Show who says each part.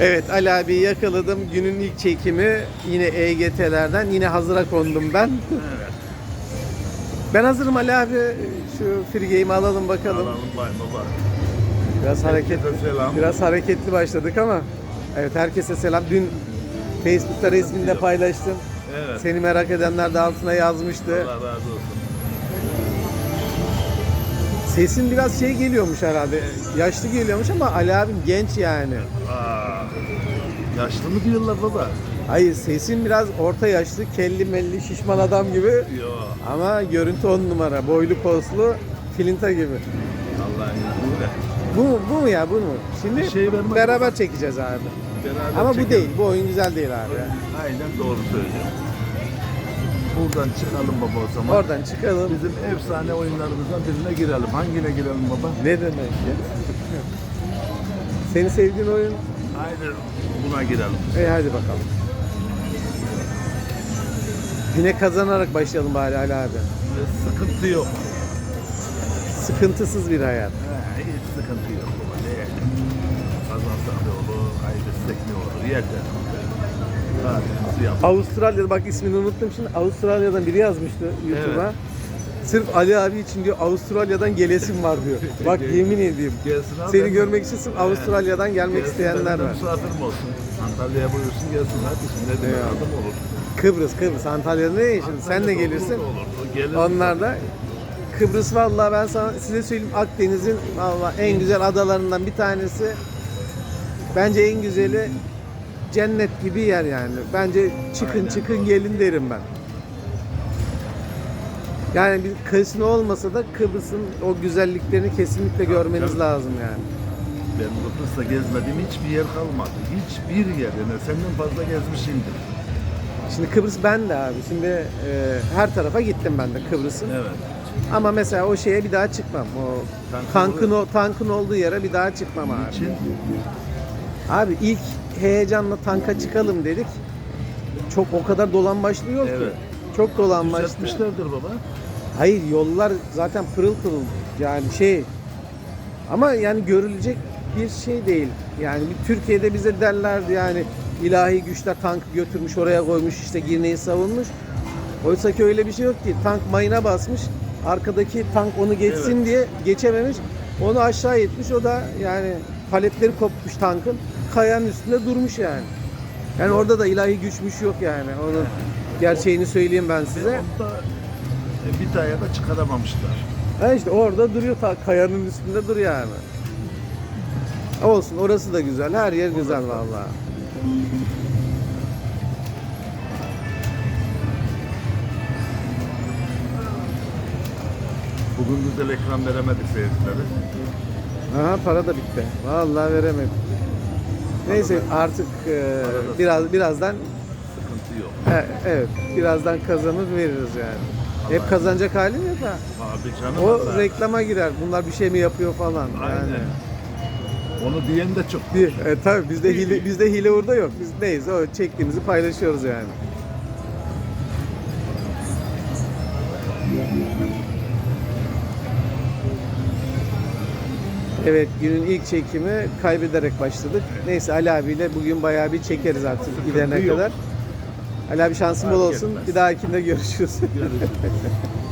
Speaker 1: Evet Ali abi yakaladım. Günün ilk çekimi yine EGT'lerden. Yine hazıra kondum ben.
Speaker 2: Evet.
Speaker 1: Ben hazırım Ali abi. Şu free game'i alalım bakalım.
Speaker 2: Alalım bay baba.
Speaker 1: Biraz hareketli.
Speaker 2: Selam.
Speaker 1: Biraz hareketli başladık ama. Evet herkese selam. Dün Facebook'ta resmini de paylaştım.
Speaker 2: Evet.
Speaker 1: Seni merak edenler de altına yazmıştı.
Speaker 2: Allah razı olsun.
Speaker 1: Sesin biraz şey geliyormuş herhalde. Yaşlı geliyormuş ama Ali abim genç yani.
Speaker 2: Aa, yaşlı mı diyorlar baba?
Speaker 1: Hayır sesin biraz orta yaşlı, kelli melli, şişman adam gibi.
Speaker 2: Yo.
Speaker 1: Ama görüntü on numara. Boylu poslu, filinta gibi.
Speaker 2: Allah'ın.
Speaker 1: Bu mu, bu mu ya bu mu? Şimdi
Speaker 2: şey
Speaker 1: beraber çekeceğiz abi.
Speaker 2: Beraber
Speaker 1: Ama bu
Speaker 2: çekelim.
Speaker 1: değil. Bu oyun güzel değil abi.
Speaker 2: Aynen doğru söylüyorsun. Buradan çıkalım baba o zaman.
Speaker 1: Oradan çıkalım.
Speaker 2: Bizim efsane oyunlarımızdan birine girelim. Hangine girelim baba?
Speaker 1: Ne demek ya? Senin sevdiğin oyun?
Speaker 2: Aynen buna girelim.
Speaker 1: E hadi bakalım. Yine kazanarak başlayalım bari Ali abi.
Speaker 2: Sıkıntı yok.
Speaker 1: Sıkıntısız bir hayat.
Speaker 2: He, hiç sıkıntı yok baba. Ne? Kazansak ne olur, kaybetsek ne olur? Yeter.
Speaker 1: Avustralya'da bak ismini unuttum şimdi. Avustralya'dan biri yazmıştı YouTube'a. Sırf Ali abi için diyor Avustralya'dan gelesim var diyor. Bak yemin edeyim.
Speaker 2: Gelsin abi.
Speaker 1: Seni görmek için sırf Avustralya'dan gelmek
Speaker 2: Gelsin,
Speaker 1: isteyenler
Speaker 2: de
Speaker 1: var.
Speaker 2: Misafirim olsun. Antalya'ya buyursun gelsin hadi. Şimdi ne demek
Speaker 1: Eyvallah.
Speaker 2: adım olur.
Speaker 1: Kıbrıs, Kıbrıs. Antalya'da ne şimdi? Sen de gelirsin.
Speaker 2: olur gelir.
Speaker 1: Onlar da Kıbrıs vallahi ben sana size söyleyeyim Akdeniz'in vallahi en güzel adalarından bir tanesi. Bence en güzeli cennet gibi yer yani. Bence çıkın
Speaker 2: Aynen.
Speaker 1: çıkın gelin derim ben. Yani bir kasino olmasa da Kıbrıs'ın o güzelliklerini kesinlikle görmeniz
Speaker 2: tabii.
Speaker 1: lazım yani.
Speaker 2: Ben Kıbrıs'ta gezmediğim hiçbir yer kalmadı. Hiçbir yer. Yani senden fazla gezmişimdir.
Speaker 1: Şimdi Kıbrıs ben de abi. Şimdi e, her tarafa gittim ben de Kıbrıs'ın.
Speaker 2: Evet.
Speaker 1: Ama mesela o şeye bir daha çıkmam. O
Speaker 2: Tankın
Speaker 1: tankın
Speaker 2: oluyor.
Speaker 1: o tankın olduğu yere bir daha çıkmam abi.
Speaker 2: Için
Speaker 1: Abi ilk heyecanla tanka çıkalım dedik. Çok o kadar dolan başlıyor ki.
Speaker 2: Evet.
Speaker 1: Çok dolan başlıyor.
Speaker 2: baba.
Speaker 1: Hayır yollar zaten pırıl pırıl yani şey ama yani görülecek bir şey değil. Yani bir Türkiye'de bize derlerdi yani ilahi güçler tankı götürmüş oraya koymuş işte Girne'yi savunmuş. Oysa ki öyle bir şey yok ki. Tank mayına basmış. Arkadaki tank onu geçsin
Speaker 2: Evet.
Speaker 1: diye geçememiş. Onu aşağı itmiş. O da yani paletleri kopmuş tankın. Kayanın üstünde durmuş yani. Yani orada da ilahi güçmüş yok yani. Onun gerçeğini söyleyeyim ben size.
Speaker 2: E, bir tane de çıkaramamışlar.
Speaker 1: Ha işte orada duruyor ta kayanın üstünde dur yani. Olsun orası da güzel. Her yer güzel vallahi.
Speaker 2: Bugün güzel ekran veremedik seyircilere.
Speaker 1: Aha para da bitti. Vallahi veremedim. Neyse artık e, biraz birazdan
Speaker 2: Sıkıntı yok.
Speaker 1: e, evet birazdan kazanır veririz yani. Hep kazanacak halim yok ha.
Speaker 2: Abi canım
Speaker 1: O
Speaker 2: Allah.
Speaker 1: reklama girer. Bunlar bir şey mi yapıyor falan. Yani.
Speaker 2: Aynen. Onu diyen de çok.
Speaker 1: Bir, e, tabii bizde hile bizde hile burada yok. Biz neyiz? O çektiğimizi paylaşıyoruz yani. Evet günün ilk çekimi kaybederek başladık. Neyse Ali abiyle bugün bayağı bir çekeriz artık
Speaker 2: Sıkıntı
Speaker 1: gidene
Speaker 2: yok.
Speaker 1: kadar. Ali abi şansın bol olsun.
Speaker 2: etmez.
Speaker 1: Bir dahakinde görüşürüz.
Speaker 2: Görüşürüz.